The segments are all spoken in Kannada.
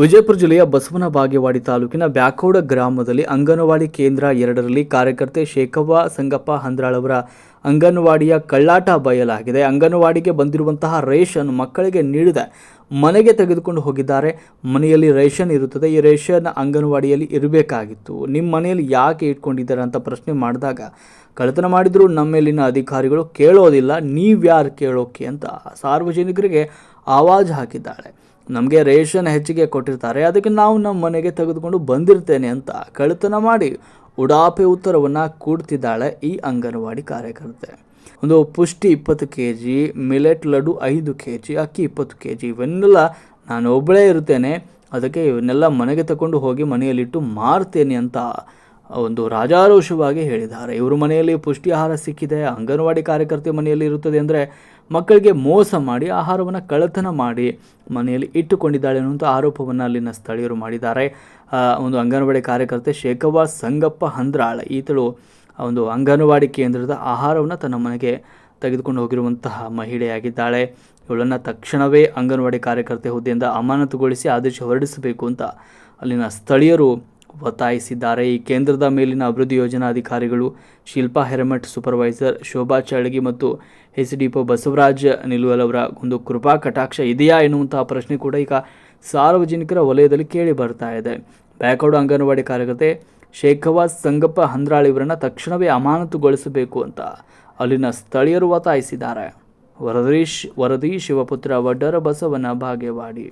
ವಿಜಯಪುರ ಜಿಲ್ಲೆಯ ಬಸವನ ಬಾಗೇವಾಡಿ ತಾಲೂಕಿನ ಬ್ಯಾಕೋಡ ಗ್ರಾಮದಲ್ಲಿ ಅಂಗನವಾಡಿ ಕೇಂದ್ರ ಎರಡರಲ್ಲಿ ಕಾರ್ಯಕರ್ತೆ ಶೇಖವ್ವ ಸಂಗಪ್ಪ ಹಂದ್ರಾಳವರ ಅಂಗನವಾಡಿಯ ಕಳ್ಳಾಟ ಬಯಲಾಗಿದೆ. ಅಂಗನವಾಡಿಗೆ ಬಂದಿರುವಂತಹ ರೇಷನ್ ಮಕ್ಕಳಿಗೆ ನೀಡಿದ ಮನೆಗೆ ತೆಗೆದುಕೊಂಡು ಹೋಗಿದ್ದಾರೆ. ಮನೆಯಲ್ಲಿ ರೇಷನ್ ಇರುತ್ತದೆ. ಈ ರೇಷನ್ ಅಂಗನವಾಡಿಯಲ್ಲಿ ಇರಬೇಕಾಗಿತ್ತು. ನಿಮ್ಮ ಮನೆಯಲ್ಲಿ ಯಾಕೆ ಇಟ್ಕೊಂಡಿದ್ದಾರೆ ಅಂತ ಪ್ರಶ್ನೆ ಮಾಡಿದಾಗ, ಕಳ್ಳತನ ಮಾಡಿದರೂ ನಮ್ಮಲ್ಲಿನ ಅಧಿಕಾರಿಗಳು ಕೇಳೋದಿಲ್ಲ, ನೀವ್ಯಾರು ಕೇಳೋಕೆ ಅಂತ ಸಾರ್ವಜನಿಕರಿಗೆ ಆವಾಜ್ ಹಾಕಿದ್ದಾಳೆ. ನಮಗೆ ರೇಷನ್ ಹೆಚ್ಚಿಗೆ ಕೊಟ್ಟಿರ್ತಾರೆ, ಅದಕ್ಕೆ ನಾವು ನಮ್ಮ ಮನೆಗೆ ತೆಗೆದುಕೊಂಡು ಬಂದಿರ್ತೇನೆ ಅಂತ ಕಳ್ಳತನ ಮಾಡಿ ಉಡಾಪೆ ಉತ್ತರವನ್ನು ಕೂಡ್ತಿದ್ದಾಳೆ ಈ ಅಂಗನವಾಡಿ ಕಾರ್ಯಕರ್ತೆ. ಒಂದು ಪುಷ್ಟಿ ಇಪ್ಪತ್ತು ಕೆ ಜಿ ಮಿಲೆಟ್ ಲಡ್ಡು ಐದು ಕೆ ಜಿ ಅಕ್ಕಿ ಇಪ್ಪತ್ತು ಕೆ ಜಿ ಇವನ್ನೆಲ್ಲ ನಾನು ಒಬ್ಬಳೇ ಇರ್ತೇನೆ ಅದಕ್ಕೆ ಇವನ್ನೆಲ್ಲ ಮನೆಗೆ ತಗೊಂಡು ಹೋಗಿ ಮನೆಯಲ್ಲಿಟ್ಟು ಮಾರ್ತೇನೆ ಅಂತ ಒಂದು ರಾಜಾರೋಷವಾಗಿ ಹೇಳಿದ್ದಾರೆ. ಇವರು ಮನೆಯಲ್ಲಿ ಪುಷ್ಟಿ ಆಹಾರ ಸಿಕ್ಕಿದೆ, ಅಂಗನವಾಡಿ ಕಾರ್ಯಕರ್ತೆ ಮನೆಯಲ್ಲಿ ಇರುತ್ತದೆ ಅಂದರೆ ಮಕ್ಕಳಿಗೆ ಮೋಸ ಮಾಡಿ, ಆಹಾರವನ್ನು ಕಳ್ಳತನ ಮಾಡಿ ಮನೆಯಲ್ಲಿ ಇಟ್ಟುಕೊಂಡಿದ್ದಾಳೆ ಅನ್ನುವಂಥ ಆರೋಪವನ್ನು ಅಲ್ಲಿನ ಸ್ಥಳೀಯರು ಮಾಡಿದ್ದಾರೆ. ಒಂದು ಅಂಗನವಾಡಿ ಕಾರ್ಯಕರ್ತೆ ಶೇಖವ್ವ ಸಂಗಪ್ಪ ಹಂದ್ರಾಳ, ಈತಳು ಒಂದು ಅಂಗನವಾಡಿ ಕೇಂದ್ರದ ಆಹಾರವನ್ನು ತನ್ನ ಮನೆಗೆ ತೆಗೆದುಕೊಂಡು ಹೋಗಿರುವಂತಹ ಮಹಿಳೆಯಾಗಿದ್ದಾಳೆ. ಇವಳನ್ನು ತಕ್ಷಣವೇ ಅಂಗನವಾಡಿ ಕಾರ್ಯಕರ್ತೆ ಹುದ್ದೆಯಿಂದ ಅಮಾನತುಗೊಳಿಸಿ ಆದೇಶ ಹೊರಡಿಸಬೇಕು ಅಂತ ಅಲ್ಲಿನ ಸ್ಥಳೀಯರು ಒತ್ತಾಯಿಸಿದ್ದಾರೆ. ಈ ಕೇಂದ್ರದ ಮೇಲಿನ ಅಭಿವೃದ್ಧಿ ಯೋಜನಾ ಅಧಿಕಾರಿಗಳು ಶಿಲ್ಪಾ ಹೆರಮಠ್, ಸೂಪರ್ವೈಸರ್ ಶೋಭಾ ಚಳಗಿ ಮತ್ತು ಎಸ್ ಡಿ ಪೋ ಬಸವರಾಜ್ ನಿಲುವಲವರ ಒಂದು ಕೃಪಾ ಕಟಾಕ್ಷ ಇದೆಯಾ ಎನ್ನುವಂತಹ ಪ್ರಶ್ನೆ ಕೂಡ ಈಗ ಸಾರ್ವಜನಿಕರ ವಲಯದಲ್ಲಿ ಕೇಳಿ ಬರ್ತಾ ಇದೆ. ಬ್ಯಾಕೌಡ್ ಅಂಗನವಾಡಿ ಕಾರ್ಯಕರ್ತೆ ಶೇಖವಾ ಸಂಗಪ್ಪ ಹಂದ್ರಾಳಿವರನ್ನು ತಕ್ಷಣವೇ ಅಮಾನತುಗೊಳಿಸಬೇಕು ಅಂತ ಅಲ್ಲಿನ ಸ್ಥಳೀಯರು ಒತ್ತಾಯಿಸಿದ್ದಾರೆ. ವರದೀಶ್, ವರದಿ ಶಿವಪುತ್ರ, ವಡ್ಡರ ಬಸವನ ಭಾಗ್ಯವಾಡಿ.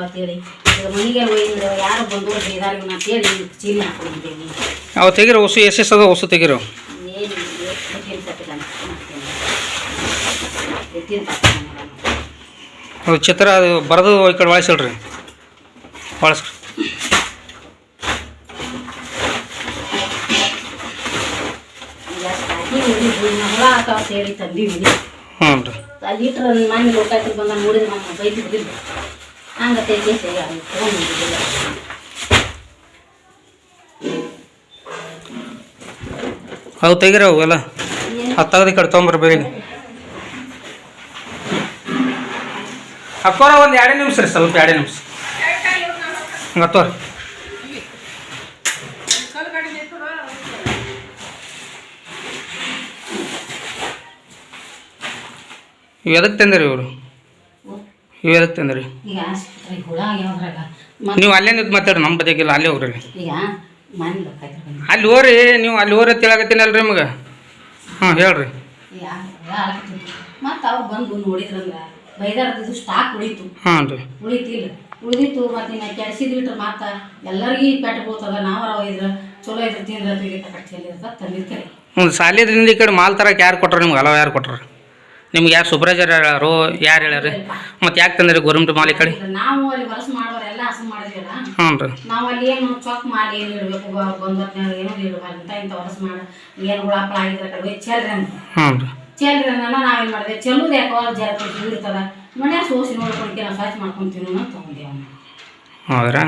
ಅಂತೇಳಿ. ಮನೆಗೆ ಒಯ್ದು ಯಾರು ಬಂದು ಇದಾರೆ ಅಂತೇಳಿ ಚೀಲಿ ಹಾಕೊಂಡಿದ್ದೇವೆ ಅವು ತೆಗಿರೋ ಹೊಸು ಎಸ್ ಎಸ್ ಅದ ಹೊಸು ತೆಗಿರೋ. ಅವು ಚಿತ್ರ ಅದು ಬರೆದು ಈ ಕಡೆ ಅಂತೇಳಿ ತಂದೀವಿ ಹ್ಞೂ ರೀ. ಅಲ್ಲಿ ಇಟ್ರ ಮನೆ ಲೋಕಾಯ್ತು ಬಂದ ನೋಡಿದ್ರೆ ನಾನು ಬೈತಿದ್ದಿಲ್ಲ ಹಂಗೆ ತೆಗಿ ತೊಗೊಂಡಿದ್ದಿಲ್ಲ ಅವು ತೆಗಿರೋ ಅವು ಎಲ್ಲ. ಅದು ತೆಗ್ದು ಈ ಕಡೆ ತೊಗೊಂಬರ್ರಿ ಬೇರೆ ಅಕ್ಕೋರ ಒಂದು ಎರಡೇ ನಿಮಿಷ ರೀ ಸ್ವಲ್ಪ ಎರಡೇ ನಿಮಿಷ. ಹಂಗೆ ತೋರಿ ಇವು ಎದಕ್ಕೆ ತಂದಿರಿ ಇವರು? ಇವು ರೀ ಈಗ ಆಸ್ಪತ್ರೆ ಹುಳ ಯಾವ್ದ್ರಾಗ ನೀವು ಅಲ್ಲೇ ನಿಂತು ಮಾತಾಡ್ರಿ ನಮ್ಮ ಬದಿಗಿಲ್ಲ ಅಲ್ಲೇ ಹೋಗ್ರಿ. ಈಗ ಮನೆ ಲೋಕಾಯ್ತು ಬಂದ ಅಲ್ಲಿ ಹೋರಿ ನೀವು ಅಲ್ಲಿ ಹೋರಿ ಅಲ್ರಿ ನಿಮಗೆ? ಹಾಂ ಹೇಳ್ರಿ. ಮತ್ತು ಅವ್ರು ಬಂದು ನೋಡಿದ್ರಂದ್ರ ಬೈದಾರದ್ದು ಸ್ಟಾಕ್ ಉಳಿತು. ಹಾಂ ರೀ. ಉಳಿತಿಲ್ಲ. ಉಳಿದಿತ್ತು ಮತ್ತೆ ಇನ್ನು ಕೆಡ್ಸಿದ್ಬಿಟ್ರೆ ಮಾತ ಎಲ್ಲರಿಗೂ ಪೆಟ್ಟು ಬೀಳ್ತದ ನಾವರ ಇದ್ರ ಚಲೋ ಇದ್ರ ತಿಂದ್ರೆ ತೆಗಿತ ಕಟ್ಟಿರ್ತ ತಂದಿರ್ತಾರೆ ಹ್ಞೂ ಸಾಲಿದ್ರಿಂದ ಈ ಕಡೆ ಮಾಲ್ ತರಕ್ಕೆ ಯಾರು ಕೊಟ್ರ ನಿಮ್ಗೆ? ಹಲವು ಯಾರು ಕೊಟ್ರ? ನಿಮ್ಗೆ ಯಾರು ಸುಬ್ರಾಜರ್ ಹೇಳೋರು ಯಾರು ಹೇಳ್ಯಾರಿ? ಮತ್ತೆ ಯಾಕೆ ತಂದ್ರಿ ಗೋರ್ಮೆಂಟ್ ಮಾಲ್ ಈ ಕಡೆ? ನಾವು ಅಲ್ಲಿ ಹೊಲಸ ಮಾಡೋರು ಎಲ್ಲ ಹಸು ಮಾಡಿದ್ವಲ್ಲ. ಹ್ಞೂ ರೀ. ನಾವು ಅಲ್ಲಿ ಏನು ಚೊಕ್ ಮಾಡಿ ಏನು ಇಡಬೇಕು ಬಂದು ಏನೋ ಇಡಬಾರ್ದು. ಇಂಥ ಇಂಥ ಹೊಲಸ ಮಾಡಿ ಏನು ಹುಳಾಪಳ ಆಗಿದ್ರೆ ಕಡೆ ಒಯ್ದು ಚೆಲ್ರಿ ಅಂತ ಹ್ಞೂ ರೀ. ಚೆಲ್ರಿ ಅನ್ನ ನಾವೇನು ಮಾಡಿದೆ? ಚೆಲ್ಲುದು ಯಾಕೋ ಜರ ಇರ್ತದ ಮನ್ಯಾಗ ಸೋಸಿ ನೋಡ್ಕೊಂಡು ನಾವು ಸ್ವಚ್ಛ ಮಾಡ್ಕೊಂತೀವಿ ಅಂತ ತೊಗೊಂಡೇವೆ ಅವ್ನ. ಹೌದ್ರಾ?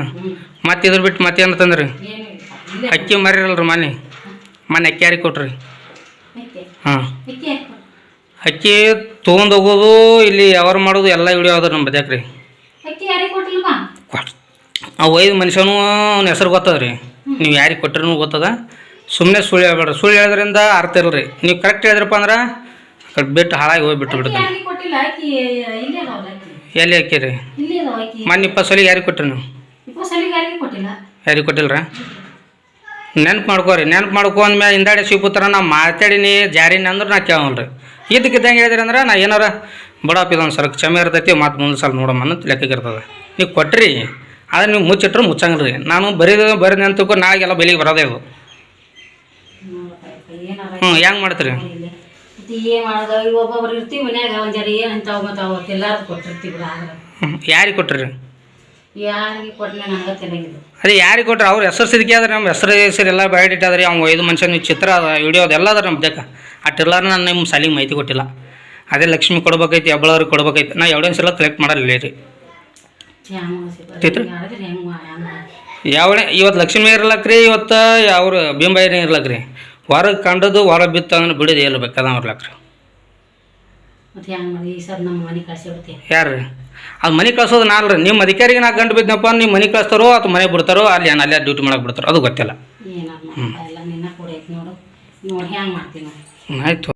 ಮತ್ತೆ ಇದ್ರ ಬಿಟ್ಟು ಮತ್ತೆ ತಂದ್ರಿ? ಏನು ತಂದ್ರಿ ಅಕ್ಕಿ ಮರಿರಲ್ರಿ ಮನೆ. ಮನೆ ಅಕ್ಕಿ ಯಾರಿಗೆ ಕೊಟ್ರಿ? ಹಾಂ. ಅಕ್ಕಿ ತೊಗೊಂಡು ಹೋಗೋದು ಇಲ್ಲಿ ಯಾವಾರು ಮಾಡೋದು ಎಲ್ಲ ವಿಡಿಯೋ ಅದ ನಮ್ಮ ಬದ್ಯಾಕ್ರಿ ಆ ಒಯ್ದು ಮನುಷ್ಯನೂ ಅವ್ನ ಹೆಸರು ಗೊತ್ತದ ರೀ ನೀವು ಯಾರಿಗೆ ಕೊಟ್ಟರೂ ಗೊತ್ತದ. ಸುಮ್ಮನೆ ಸುಳ್ಳು ಹೇಳ್ಬೇಡ್ರಿ. ಸುಳ್ಳು ಹೇಳೋದ್ರಿಂದ ಅರ್ಥ ಇಲ್ಲ ರೀ ನೀವು ಕರೆಕ್ಟ್ ಹೇಳಿದ್ರಪ್ಪ ಅಂದ್ರೆ ಬಿಟ್ಟು ಹಾಳಾಗಿ ಹೋಗಿ ಬಿಟ್ಟು ಬಿಡ್ತಾನೆ ಎಲ್ಲಿ ಹಾಕಿರಿ ಮೊನ್ನೆ ಇಪ್ಪತ್ತು ಸಲ ಯಾರಿಗೆ ಕೊಟ್ರಿ ನೀವು ಯಾರಿಗೆ ಕೊಟ್ಟಿಲ್ಲ. ನೆನ್ಪು ಮಾಡ್ಕೋರಿ ನೆನ್ಪು ಮಾಡ್ಕೊ ಅಂದ್ಮೇಲೆ ಹಿಂದಾಡಿ ಶಿವಪುತ್ರ ನಾ ಮಾತಾಡಿನಿ ಜಾರಿನ ಅಂದ್ರೆ ನಾ ಕೇಳಲ್ರಿ. ಇದಕ್ಕಿದ್ದಂಗೆ ಹೇಳಿದ್ರಿ ಅಂದ್ರೆ ನಾ ಏನಾರ ಬಡಪ್ಪ ಇದೊಂದು ಸರಕು ಕ್ಷಮೆ ಇರ್ತೈತಿ ಮತ್ತು ಮುಂದೆ ಸಲ ನೋಡಮ್ಮ ಅಂತ ಲೆಕ್ಕಕ್ಕೆ ಇರ್ತದೆ. ನೀವು ಕೊಟ್ರಿ ಆದ್ರೆ ನೀವು ಮುಚ್ಚಿಟ್ರೆ ಮುಚ್ಚಂಗಿಲ್ಲ ರೀ ನಾನು ಬರೀದ ಬರೀದೆ ಅಂತಕ್ಕೂ ನಾಳೆಗೆಲ್ಲ ಬೆಳಿಗ್ಗೆ ಬರೋದೇ ಇದು ಹ್ಞೂ ಹೆಂಗೆ ಮಾಡ್ತೀರಿ? ಯಾರಿಗೆ ಕೊಟ್ರಿ? ಯಾರಿಗೆ ಕೊಟ್ಟನೆ ನಂಗೆ ತಿಳಿಯಂಗಿಲ್ಲ. ಅದೇ ಯಾರಿಗೆ ಕೊಟ್ರೆ ಅವ್ರ ಹೆಸರು ಸಿದ್ಕೆ ಆದ್ರೆ ನಮ್ಮ ಹೆಸರು ಹೆಸರು ಎಲ್ಲ ಬಯೋಡೇಟ್ ಅದ್ರಿ ಅವ್ನು ಐದು ಮನುಷ್ಯನ ಚಿತ್ರ ಅದ ವಿಡಿಯೋ ಅದೆಲ್ಲ ಅದ ನಮ್ಮ ದೇಕ ಅಟ್ಟಿರ್ಲಾರ ನಾನು ನಿಮ್ಮ ಸಾಲಿಗೆ ಮಾಹಿತಿ ಕೊಟ್ಟಿಲ್ಲ. ಅದೇ ಲಕ್ಷ್ಮಿ ಕೊಡ್ಬೇಕೈತಿ ಹಬ್ಬಳವ್ರಿಗೆ ಕೊಡ್ಬೇಕೈತಿ. ನಾ ಎರಡನೇ ಸಲ ಕಲೆಕ್ಟ್ ಮಾಡಲ್ಲ ರೀ. ಚಿತ್ರ ಯಾವಣೆ ಇವತ್ತು ಲಕ್ಷ್ಮಿ ಇರ್ಲಕ್ ರೀ ಇವತ್ತು ಅವ್ರು ಬಿಂಬಾಯಿನೇ ಇರ್ಲಕ್ ರೀ. ಹೊರಗೆ ಕಂಡದ್ದು ಹೊರಗೆ ಬಿತ್ತು ಅಂದ್ರೆ ಬಿಡೋದು ಎಲ್ಲ ಅದ ಅವ್ರ ರೀ. ಯಾರು ಹೆಂಗೆ ಅದು ಮನೆ ಕಳ್ಸೋದು ನಾಲ್ರಿ ನಿಮ್ಮ ಅಧಿಕಾರಿಗೆ ನಾ ಗಂಟು ಬಿದ್ದನಪ್ಪ ನಿಮ್ಮ ಮನೆ ಕಳಿಸ್ತಾರೋ ಅಥವಾ ಮನೆ ಬಿಡ್ತಾರೋ ಅಲ್ಲಿ ಏನು ಅಲ್ಲೇ ಡ್ಯೂಟಿ ಮಾಡಕ್ಕೆ ಬಿಡ್ತಾರೋ ಅದು ಗೊತ್ತಿಲ್ಲ. ಆಯಿತು.